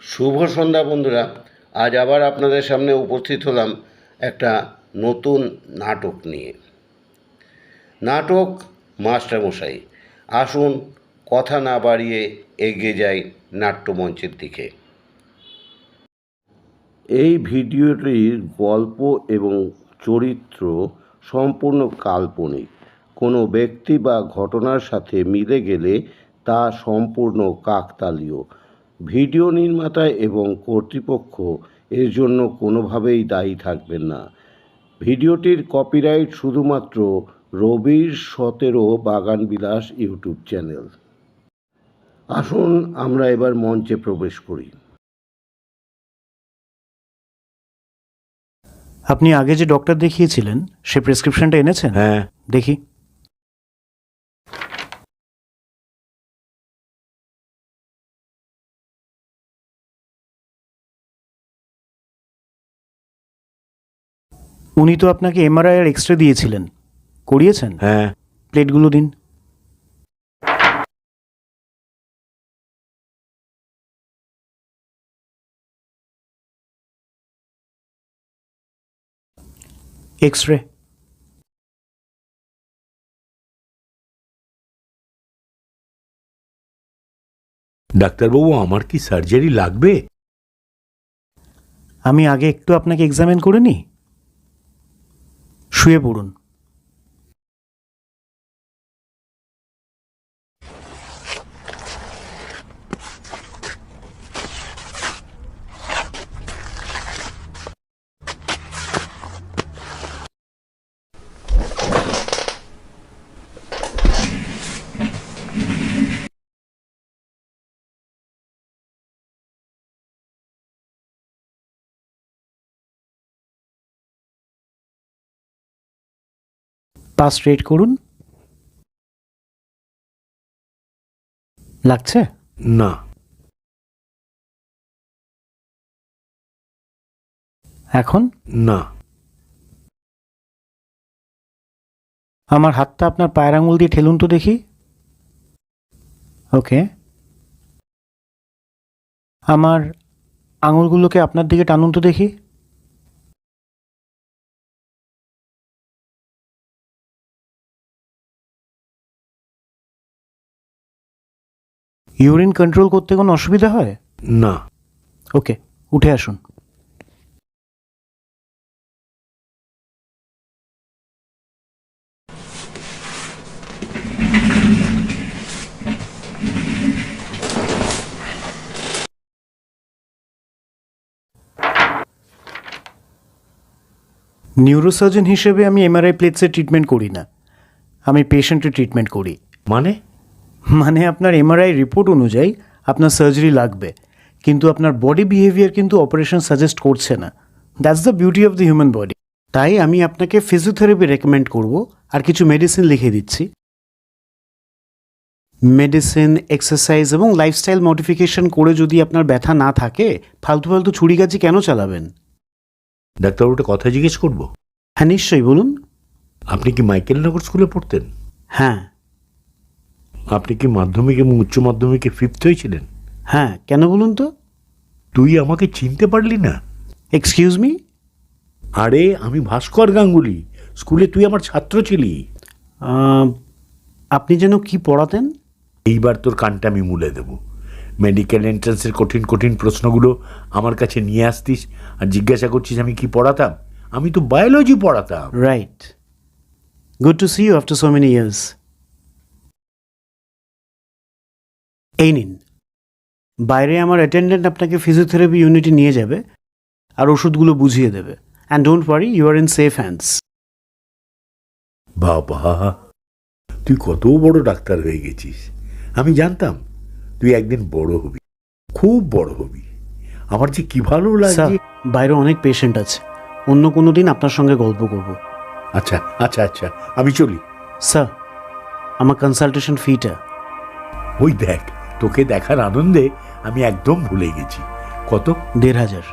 শুভ সন্ধ্যা বন্ধুরা। আজ আবার আপনাদের সামনে উপস্থিত হলাম একটা নতুন নাটক নিয়ে। নাটক মাস্টারমশাই, আসুন কথা না বাড়িয়ে এগিয়ে যাই নাট্যমঞ্চের দিকে। এই ভিডিওটির গল্প এবং চরিত্র সম্পূর্ণ কাল্পনিক। কোনো ব্যক্তি বা ঘটনার সাথে মিলে গেলে তা সম্পূর্ণ কাকতালীয়। ভিডিও নির্মাতা এবং কর্তৃপক্ষ এর জন্য কোনোভাবেই দায়ী থাকবেন না। ভিডিওটির কপিরাইট শুধুমাত্র রবির সতেরো বাগান বিলাস ইউটিউব চ্যানেল। আসুন আমরা এবার মঞ্চে প্রবেশ করি। আপনি আগে যে ডক্টর দেখিয়েছিলেন সে প্রেসক্রিপশনটা এনেছেন? হ্যাঁ। দেখি। উনি তো আপনাকে এমআরআই আর এক্স রে দিয়েছিলেন। করিয়েছেন? হ্যাঁ। প্লেটগুলো দিন। এক্স রে ডাক্তারবাবু আমার কি সার্জারি লাগবে? আমি আগে একটু আপনাকে এক্সামিন করে নিই। শুয়ে পড়ুন পা স্ট্রেট করুন। লাগছে? না। এখন? না। আমার হাতটা আপনার পায়ের আঙুল দিয়ে ঠেলুন তো দেখি। ওকে। আমার আঙুলগুলোকে আপনার দিকে টানুন তো দেখি। ইউরিন কন্ট্রোল করতে কোনো অসুবিধা হয়? না। ওকে উঠে আসুন। নিউরোসার্জন হিসেবে আমি এমআরআই প্লেটসের ট্রিটমেন্ট করি না। আমি পেশেন্টের ট্রিটমেন্ট করি। মানে? মানে আপনার এমআরআই রিপোর্ট অনুযায়ী আপনার সার্জারি লাগবে। কিন্তু আপনার বডি বিহেভিয়ার কিন্তু অপারেশন সাজেস্ট করছে না। That's the beauty of the human body তাই আমি আপনাকে ফিজিওথেরাপি রেকমেন্ড করব আর কিছু মেডিসিন লিখে দিচ্ছি। মেডিসিন এক্সারসাইজ এবং লাইফস্টাইল মডিফিকেশন করে যদি আপনার ব্যথা না থাকে ফালতু ফালতু ছুরি ছুরিকাচি কেন চালাবেন? ডাক্তারবাবু একটা কথা জিজ্ঞেস করব। হ্যাঁ নিশ্চয়ই বলুন। আপনি কি মাইকেলনগর স্কুলে পড়তেন? হ্যাঁ। আপনি কি মাধ্যমিক এবং উচ্চ মাধ্যমিকে ফিফথ হয়েছিলেন? হ্যাঁ কেন বলুন তো? তুই আমাকে চিনতে পারলি না। এক্সকিউজ মি আরে আমি ভাস্কর গাঙ্গুলি। স্কুলে তুই আমার ছাত্র ছিলি। আপনি যেন কি পড়াতেন? এইবার তোর কানটা আমি মুলে দেব। মেডিকেল এন্ট্রান্সের কঠিন কঠিন প্রশ্নগুলো আমার কাছে নিয়ে আসতিস আর জিজ্ঞাসা করছিস আমি কি পড়াতাম? আমি তো বায়োলজি পড়াতাম। Right good to see you after so many years. এই নিন। বাইরে আমার অ্যাটেন্ডেন্ট আপনাকে ফিজিওথেরাপি ইউনিটে নিয়ে যাবে আর ওষুধগুলো বুঝিয়ে দেবে। And don't worry you are in safe hands বাবা তুই কত বড় ডাক্তার হয়ে গেছিস। আমি জানতাম তুই একদিন বড় হবি খুব বড় হবি। আমার যে কি ভালো স্যার লাগে। বাইরে অনেক পেশেন্ট আছে। অন্য কোনো দিন আপনার সঙ্গে গল্প করব। আচ্ছা আচ্ছা আচ্ছা আমি চলি। স্যার আমার কনসালটেশন ফিটা ওই দেখ তোকে দেখার আনন্দে আমি একদম ভুলে গেছি। কত? দেড় হাজার।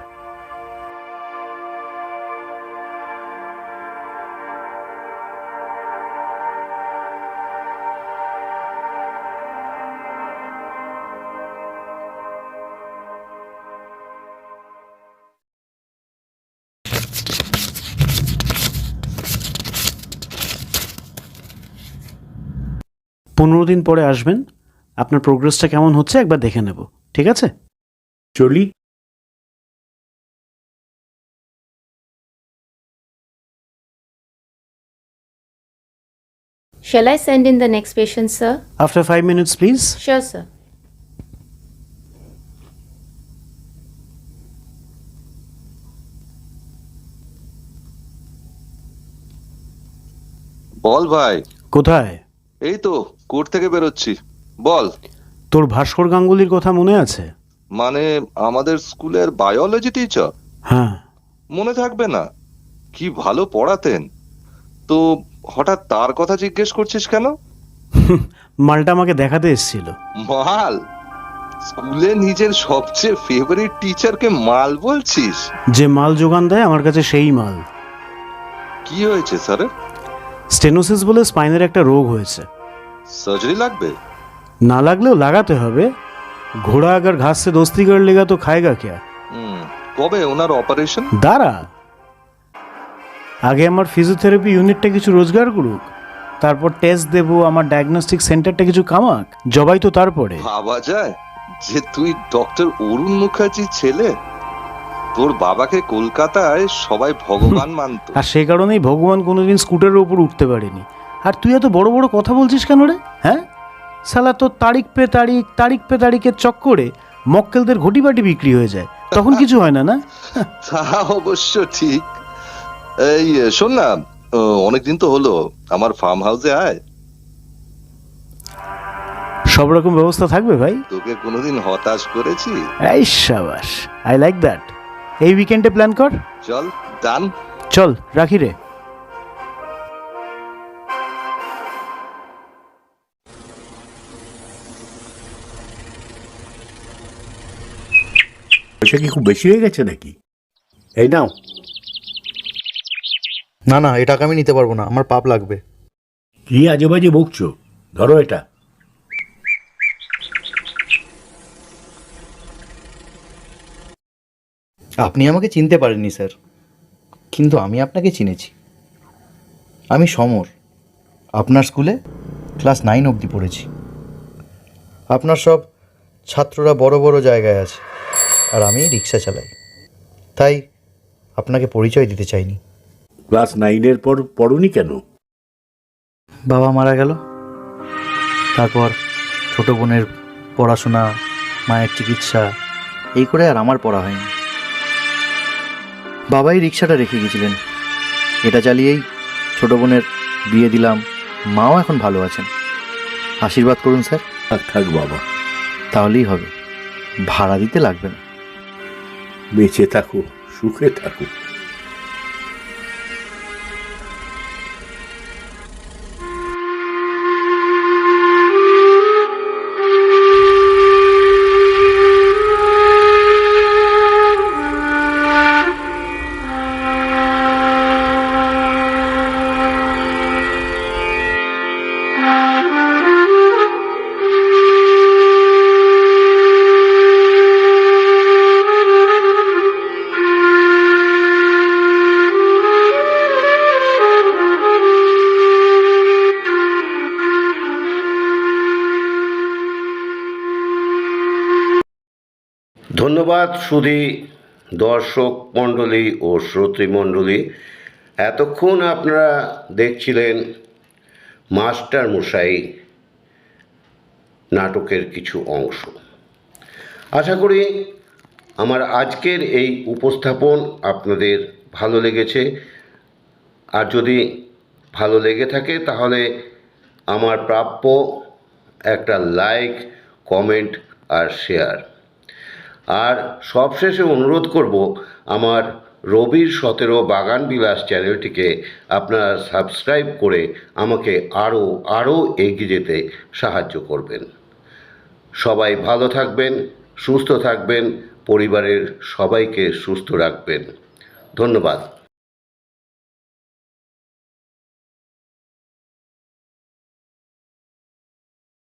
পনেরো দিন পরে আসবেন। আপনার প্রোগ্রেসটা কেমন হচ্ছে একবার দেখে নেব ঠিক আছে? চলি Shall I send in the next patient, sir? After five minutes, please Sure, sir. বল ভাই। কোথায়? এই তো কোর্ট থেকে বেরোচ্ছি। বল। তোর ভাস্কর গাঙ্গুলির কথা মনে আছে? মানে আমাদের স্কুলের বায়োলজি টিচার? হ্যাঁ। মনে থাকবে না। কি ভালো পড়াতেন। তো হঠাৎ তার কথা জিজ্ঞেস করছিস কেন? মালটা আমাকে দেখাতে এসেছিল। মাল? স্কুলে নিজের সবচেয়ে ফেভারিট টিচারকে মাল বলছিস? যে মাল যোগান দেয় আমার কাছে সেই মাল। কি হয়েছে স্যারের স্টেনোসিস বলে স্পাইনের একটা রোগ হয়েছে। সার্জারি লাগবে? না লাগলেও লাগাতে হবে। ঘোড়া আগার ঘাস সে দোস্তি তো খায়গা ক্যা? হুম কবে ওনার অপারেশন দাঁড়া আগে আমার ফিজিওথেরাপি ইউনিটটা কিছু রোজগার করুক তারপর টেস্ট দেব আমার ডায়াগনস্টিক সেন্টারটা কিছু কামাক জবাই তো তারপরে। ভাবা যায় যে তুই ডক্টর অরুণ মুখার্জির ছেলে? তোর বাবাকে কলকাতায় সবাই ভগবান মানত। আর সে কারণেই ভগবান কোনোদিন স্কুটারের উপর উঠতে পারেনি। আর তুই এত বড় বড় কথা বলছিস কেন রে? হ্যাঁ? সালা তো তারিখ পে তারিখ তারিখ পে তারিখের চক্করে মক্কেলদের ঘটিবাটি বিক্রি হয়ে যায়। তখন কিছু হয় না না? তা অবশ্য ঠিক। এই শোন না অনেকদিন তো হলো আমার ফার্ম হাউসে আয়। সব রকম ব্যবস্থা থাকবে ভাই। তোকে কোনোদিন হতাশ করেছি? এই সাবাস আই লাইক দ্যাট এই উইকেন্ডে প্ল্যান কর। চল ডান চল রাখি রে। পয়সা কি খুব বেশি হয়ে গেছে নাকি? এই নাও। না না এই টাকা আমি নিতে পারব না আমার পাপ লাগবে। কি আজে বাজে বকছো? ধরো এটা। আপনি আমাকে চিনতে পারেননি স্যার। কিন্তু আমি আপনাকে চিনেছি। আমি সমর। আপনার স্কুলে ক্লাস নাইন অবধি পড়েছি। আপনার সব ছাত্ররা বড় বড় জায়গায় আছে। আর আমি রিক্সা চালাই। তাই আপনাকে পরিচয় দিতে চাইনি। ক্লাস নাইনের পর পড়নি কেন? বাবা মারা গেল। তারপর ছোট বোনের পড়াশোনা মায়ের চিকিৎসা এই করে আর আমার পড়া হয়নি। বাবাই রিক্সাটা রেখে গেছিলেন। এটা চালিয়েই ছোট বোনের বিয়ে দিলাম। মাও এখন ভালো আছেন। আশীর্বাদ করুন স্যার। থাক থাক বাবা। তাহলেই হবে। ভাড়া দিতে লাগবে না। বেঁচে থাকো সুখে থাকো। ধন্যবাদ সুধী, দর্শক মণ্ডলী ও শ্রোতৃমণ্ডলী এতক্ষণ আপনারা দেখছিলেন মাস্টার মশাই নাটকের কিছু অংশ। আশা করি আমার আজকের এই উপস্থাপন আপনাদের ভালো লেগেছে। আর যদি ভালো লেগে থাকে, তাহলে আমার প্রাপ্য একটা লাইক, কমেন্ট আর শেয়ার। আর সবশেষে অনুরোধ করব আমার রবির সতেরো বাগান বিলাস চ্যানেলটিকে আপনারা সাবস্ক্রাইব করে আমাকে আরও আরও এগিয়ে যেতে সাহায্য করবেন। সবাই ভালো থাকবেন, সুস্থ থাকবেন, পরিবারের সবাইকে সুস্থ রাখবেন। ধন্যবাদ।